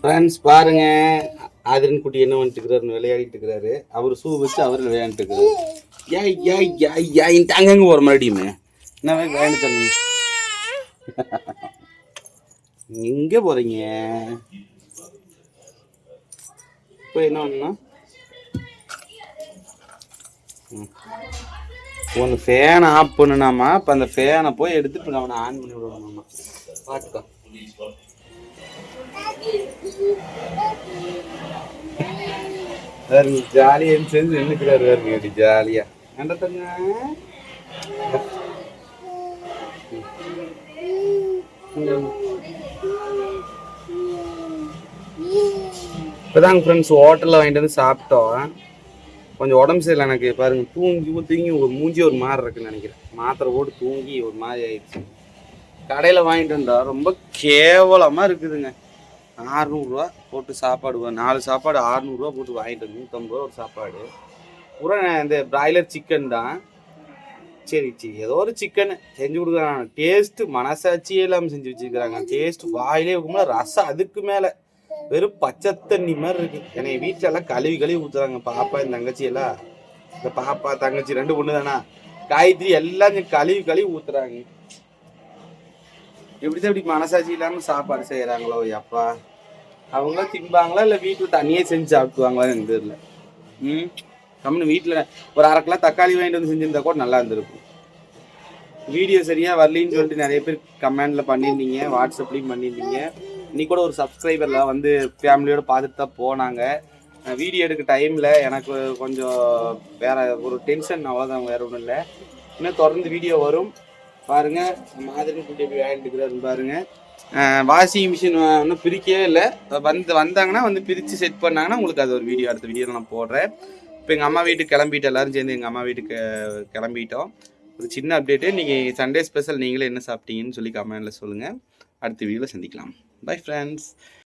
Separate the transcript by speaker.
Speaker 1: Friends பாருங்க. ஆதிரன் குட்டி என்ன பண்ணிட்டு விளையாடிட்டு இருக்கிறாரு அவர் ஷூ வச்சு அவர் விளையாண்டுட்டு இருக்கிறாரு ஏய் ஏய் ஏய் ஏய் அங்கங்க போகிற மறுபடியுமே என்ன விளையாண்டு எங்கே எங்க போறீங்க. இப்போ என்ன பண்ணணும்? ஒன்று ஃபேனை ஆஃப் பண்ணுனாமா இப்போ அந்த ஃபேனை போய் எடுத்துட்டு அவனை ஆன் பண்ணி விடணுமாமா பார்த்துக்கோ வேறு ஜாலியாக செஞ்சு நின்னுக்கிறாரு வேறு அப்படி ஜாலியாக கண்டத்தங்க இப்போதாங்க ஃப்ரெண்ட்ஸ் ஹோட்டலில் வாங்கிட்டு வந்து சாப்பிட்டோம். கொஞ்சம் உடம்பு சரியில்லை எனக்கு. பாருங்க தூங்கி தூங்கி ஒரு மூஞ்சி ஒரு மாதிரி இருக்குன்னு நினைக்கிறேன். மாத்திரை போட்டு தூங்கி ஒரு மாதிரி ஆயிடுச்சு. கடையில் வாங்கிட்டு வந்தா ரொம்ப கேவலமாக இருக்குதுங்க. அறநூறுவா போட்டு சாப்பாடு நாலு சாப்பாடு அறநூறுவா போட்டு வாங்கிட்டு வந்து நூற்றம்பது ரூபா ஒரு சாப்பாடு. பூரா இந்த பிராய்லர் சிக்கன் தான். சரி சரி ஏதோ ஒரு சிக்கன் செஞ்சு கொடுக்குறாங்க. டேஸ்ட்டு மனசாட்சியே இல்லாமல் செஞ்சு வச்சுருக்கிறாங்க. டேஸ்ட் வாயிலே இருக்கும்போது ரசம் அதுக்கு மேலே. வெறும் பச்சை தண்ணி மாதிரி இருக்குது என்னை வீட்டிலலாம் கழுவி கழுவி ஊற்றுறாங்க பாப்பா இந்த தங்கச்சி எல்லாம். இந்த பாப்பா தங்கச்சி ரெண்டு பொண்ணு தானா காயத்ரி எல்லாம் கழுவி கழுவி ஊற்றுறாங்க எப்படி தான் இப்படி மனசாட்சி இல்லாம சாப்பாடு செய்யறாங்களோ அப்பா. அவங்களாம் திம்பாங்களா இல்ல வீட்டுல தனியே செஞ்சு சாப்பிடுவாங்களா எனக்கு தெரியல. ம்? கம்முன்னு வீட்டுல ஒரு அரை கிலோ தக்காளி வாங்கிட்டு வந்து செஞ்சிருந்தா கூட நல்லா இருந்திருக்கும். வீடியோ சரியா வரலின்னு சொல்லிட்டு நிறைய பேர் கமெண்ட்ல பண்ணியிருந்தீங்க வாட்ஸ்அப்லயும் பண்ணியிருந்தீங்க. இன்னைக்கு கூட ஒரு சப்ஸ்கிரைபர்லாம் வந்து ஃபேமிலியோட பார்த்துட்டு தான் போனாங்க. வீடியோ எடுக்க டைமில் எனக்கு கொஞ்சம் வேற ஒரு டென்ஷன் அவ்வளோதான் வேற ஒன்றும் இல்லை. இன்னும் தொடர்ந்து வீடியோ வரும். பாருங்க மாதிரி குட்டி எப்படி விளையாண்டுக்கிறாரு பாருங்க. வாஷிங் மிஷின் இன்னும் பிரிக்கவே இல்லை. வந்து வந்தாங்கன்னா வந்து பிரித்து செட் பண்ணாங்கன்னா உங்களுக்கு அது ஒரு வீடியோ அடுத்த வீடியோ நான் போடுறேன். இப்போ எங்கள் அம்மா வீட்டுக்கு கிளம்பிட்டு எல்லாரும் சேர்ந்து எங்கள் அம்மா வீட்டுக்கு கிளம்பிட்டோம். ஒரு சின்ன அப்டேட்டு நீங்கள் சண்டே ஸ்பெஷல் நீங்களே என்ன சாப்பிட்டீங்கன்னு சொல்லி கமெண்டில் சொல்லுங்கள் அடுத்த வீடியோவில் சந்திக்கலாம். Bye friends